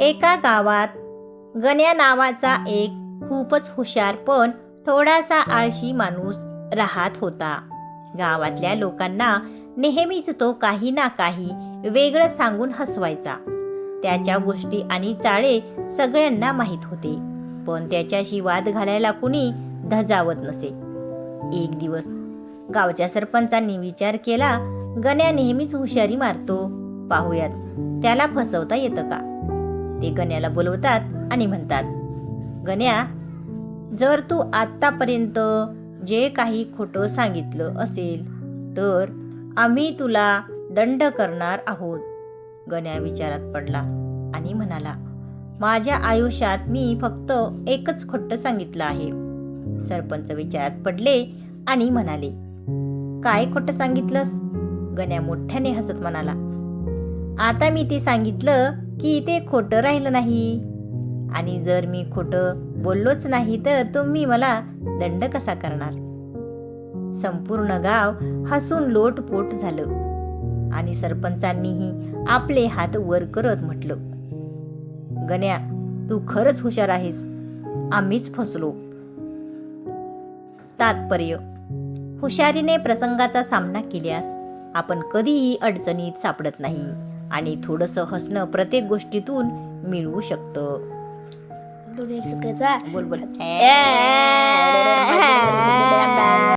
एका गावात गण्या नावाचा एक खूपच हुशार पण थोडासा आळशी माणूस राहत होता. गावातल्या लोकांना नेहमीच तो काही ना काही वेगळं सांगून हसवायचा. त्याच्या गोष्टी आणि चाळे सगळ्यांना माहीत होते पण त्याच्याशी वाद घालायला कुणी धजावत नसे. एक दिवस गावच्या सरपंचांनी विचार केला गण्या नेहमीच हुशारी मारतो पाहूयात त्याला फसवता येतं का? ते गण्याला बोलवतात आणि म्हणतात गण्या जर तू आत्तापर्यंत जे काही खोटं सांगितलं असेल तर आम्ही तुला दंड करणार आहोत. गण्या विचारात पडला आणि म्हणाला माझ्या आयुष्यात मी फक्त एकच खोटं सांगितलं आहे. सरपंच विचारात पडले आणि म्हणाले काय खोटं सांगितलंस? गण्या मोठ्याने हसत म्हणाला आता मी ते सांगितलं की ते खोटं राहिलं नाही. आणि जर मी खोटं बोललोच नाही तर तुम्ही मला दंड कसा करणार? संपूर्ण गाव हसून लोटपोट झालं. आणि सरपंचांनीही आपले हात वर करत म्हटलं गण्या तू खरंच हुशार आहेस. आम्हीच फसलो. तात्पर्य हुशारीने प्रसंगाचा सामना केल्यास आपण कधीही अडचणीत सापडत नाही. आणि थोडंसं हसणं प्रत्येक गोष्टीतून मिळवू शकतं. बोल बोल.